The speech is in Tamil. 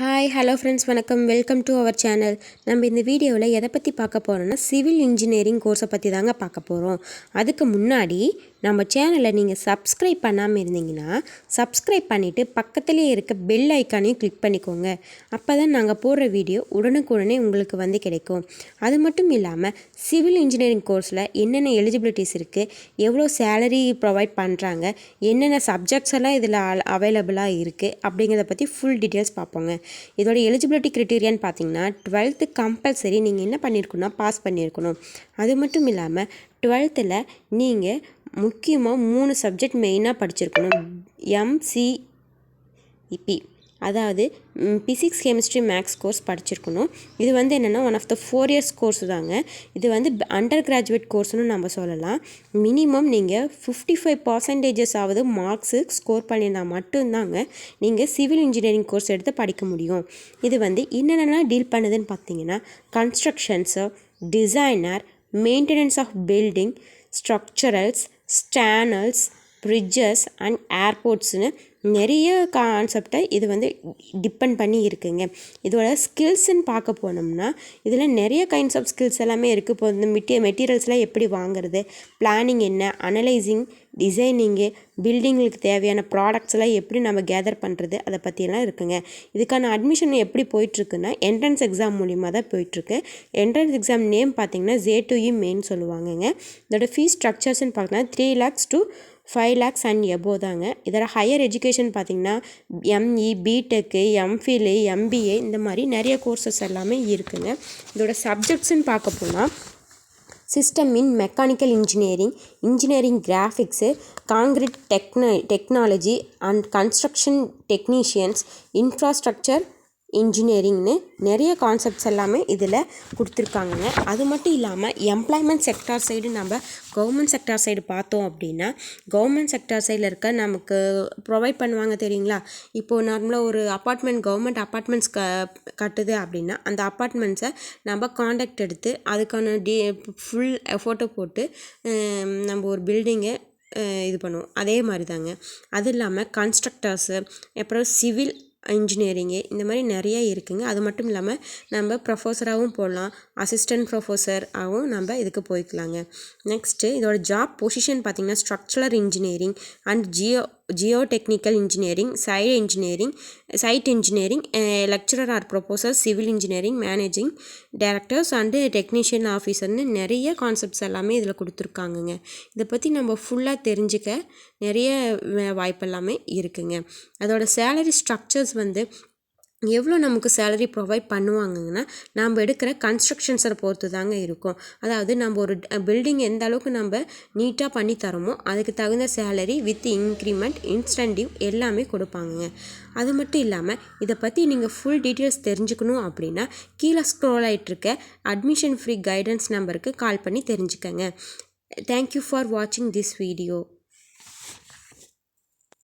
ஹாய் ஹலோ ஃப்ரெண்ட்ஸ் வணக்கம். வெல்கம் டு அவர் சேனல் நம்ம இந்த வீடியோவில் எதை பற்றி பார்க்க போகிறோன்னா சிவில் இன்ஜினியரிங் கோர்ஸை பற்றி தாங்க பார்க்க போகிறோம் அதுக்கு முன்னாடி நம்ம சேனலை நீங்கள் சப்ஸ்கிரைப் பண்ணாமல் இருந்தீங்கன்னா சப்ஸ்கிரைப் பண்ணிவிட்டு பக்கத்துலேயே இருக்க பெல் ஐக்கானையும் கிளிக் பண்ணிக்கோங்க. அப்போ தான் நாங்கள் போடுற வீடியோ உடனுக்குடனே உங்களுக்கு வந்து கிடைக்கும். அது மட்டும் இல்லாமல் சிவில் இன்ஜினியரிங் கோர்ஸில் என்னென்ன எலிஜிபிலிட்டிஸ் இருக்குது எவ்வளோ சேலரி ப்ரொவைட் பண்ணுறாங்க என்னென்ன சப்ஜெக்ட்ஸ் எல்லாம் இதில் அவைலபிளாக இருக்குது அப்படிங்கிறத பற்றி ஃபுல் டீட்டெயில்ஸ் பார்ப்போங்க. இதோட எலிஜிபிலிட்டி க்ரிட்டீரியான்னு பார்த்தீங்கன்னா டுவெல்த்து கம்பல்சரி நீங்கள் என்ன பண்ணியிருக்கணும்னா பாஸ் பண்ணியிருக்கணும் அது மட்டும் இல்லாமல் டுவெல்த்தில் நீங்கள் முக்கியமாக மூணு சப்ஜெக்ட் மெயினாக படிச்சிருக்கணும். எம்சிஇபி அதாவது பிசிக்ஸ் கெமிஸ்ட்ரி மேக்ஸ் கோர்ஸ் படிச்சிருக்கணும். இது வந்து என்னென்னா one of the four years course தாங்க. இது வந்து அண்டர் கிராஜுவேட் கோர்ஸ்னு நம்ம சொல்லலாம். மினிமம் நீங்கள் ஃபிஃப்டி ஃபைவ் பர்சன்டேஜஸ் ஆகுது மார்க்ஸு ஸ்கோர் பண்ணியிருந்தால் மட்டும்தாங்க நீங்கள் சிவில் இன்ஜினியரிங் கோர்ஸ் எடுத்து படிக்க முடியும். இது வந்து என்னென்னலாம் டீல் பண்ணுதுன்னு பார்த்தீங்கன்னா constructions designer maintenance of building structurals tunnels bridges and ஏர்போர்ட்ஸ்னு நிறைய கான்செப்டை இது வந்து டிபெண்ட் பண்ணி இருக்குங்க. இதோட ஸ்கில்ஸ்ன்னு பார்க்க போனோம்னா இதில் நிறைய கைண்ட்ஸ் ஆஃப் ஸ்கில்ஸ் எல்லாமே இருக்குது இப்போ இந்த மெட்டி மெட்டீரியல்ஸ்லாம் எப்படி வாங்குறது? பிளானிங் என்ன? அனலைசிங் டிசைனிங்கு பில்டிங்களுக்கு தேவையான ப்ராடக்ட்ஸ் எல்லாம் எப்படி நம்ம கேதர் பண்ணுறது அதை பற்றியெல்லாம் இருக்குங்க. இதுக்கான அட்மிஷன் எப்படி போயிட்டுருக்குன்னா என்ட்ரன்ஸ் எக்ஸாம் மூலிமா தான் போயிட்டுருக்கு. என்ட்ரன்ஸ் எக்ஸாம் நேம் பார்த்தீங்கன்னா ஜே டு இ மெயின் சொல்லுவாங்கங்க. இதோட ஃபீஸ் ஸ்ட்ரக்சர்ஸ்னு பார்த்தீங்கன்னா three lakhs to five lakhs and above தாங்க. இதோட ஹையர் எஜுகேஷன் பார்த்திங்கன்னா எம்இ பிடெக்கு எம்ஃபிலு எம்பிஏ இந்த மாதிரி நிறைய கோர்சஸ் எல்லாமே இருக்குங்க. இதோட சப்ஜெக்ட்ஸ்ன்னு பார்க்க போனால் system in mechanical engineering engineering graphics concrete டெக்ன technology and construction technicians infrastructure இன்ஜினியரிங்னு நிறைய கான்செப்ட்ஸ் எல்லாமே இதில் கொடுத்துருக்காங்கங்க. அது மட்டும் இல்லாமல் எம்ப்ளாய்மெண்ட் செக்டார் சைடு நம்ம கவர்மெண்ட் செக்டார் சைடு பார்த்தோம் அப்படின்னா கவர்மெண்ட் செக்டார் சைடில் இருக்க நமக்கு ப்ரொவைட் பண்ணுவாங்க தெரியுங்களா? இப்போது நார்மலாக ஒரு அப்பார்ட்மெண்ட் கவர்மெண்ட் அப்பார்ட்மெண்ட்ஸ் க கட்டுது அப்படின்னா அந்த அப்பார்ட்மெண்ட்ஸை நம்ம காண்டாக்ட் எடுத்து அதுக்கான டி ஃபுல் ஃபோட்டோ போட்டு நம்ம ஒரு பில்டிங்கை இது பண்ணுவோம். அதே மாதிரி தாங்க அது இல்லாமல் கன்ஸ்ட்ரக்டர்ஸு அப்புறம் சிவில் இன்ஜினியரிங்கு இந்த மாதிரி நிறைய இருக்குங்க. அது மட்டும் இல்லாமல் நம்ம ப்ரொஃபஸராகவும் போடலாம். அசிஸ்டன்ட் ப்ரொஃபஸராகவும் நம்ம இதுக்கு போய்க்கலாங்க. நெக்ஸ்ட்டு இதோட ஜாப் பொசிஷன் பார்த்திங்கன்னா structural engineering and geo geo technical engineering site engineering site engineering lecturer or professor civil engineering managing directors and technician ஆஃபீஸர்னு நிறைய கான்செப்ட்ஸ் எல்லாமே இதில் கொடுத்துருக்காங்கங்க. இதை பற்றி நம்ம ஃபுல்லாக தெரிஞ்சுக்க நிறைய வாய்ப்பெல்லாமே இருக்குங்க. அதோட சேலரி ஸ்ட்ரக்சர்ஸ் வந்து எவ்வளோ நமக்கு சேலரி ப்ரொவைட் பண்ணுவாங்கங்கன்னா நம்ம எடுக்கிற கன்ஸ்ட்ரக்ஷன்ஸை பொறுத்து தாங்க இருக்கும். அதாவது நம்ம ஒரு பில்டிங் எந்த அளவுக்கு நம்ம நீட்டாக பண்ணி தரோமோ அதுக்கு தகுந்த சேலரி வித் இன்க்ரிமெண்ட் இன்ஸ்டன்டிவ் எல்லாமே கொடுப்பாங்க அது மட்டும் இல்லாமல் இதை பற்றி நீங்கள் ஃபுல் டீட்டெயில்ஸ் தெரிஞ்சுக்கணும் அப்படின்னா கீழே ஸ்க்ரோல் ஆகிட்டுருக்க அட்மிஷன் ஃப்ரீ கைடன்ஸ் நம்பருக்கு கால் பண்ணி தெரிஞ்சுக்கங்க. தேங்க்யூ ஃபார் வாட்சிங் திஸ் வீடியோ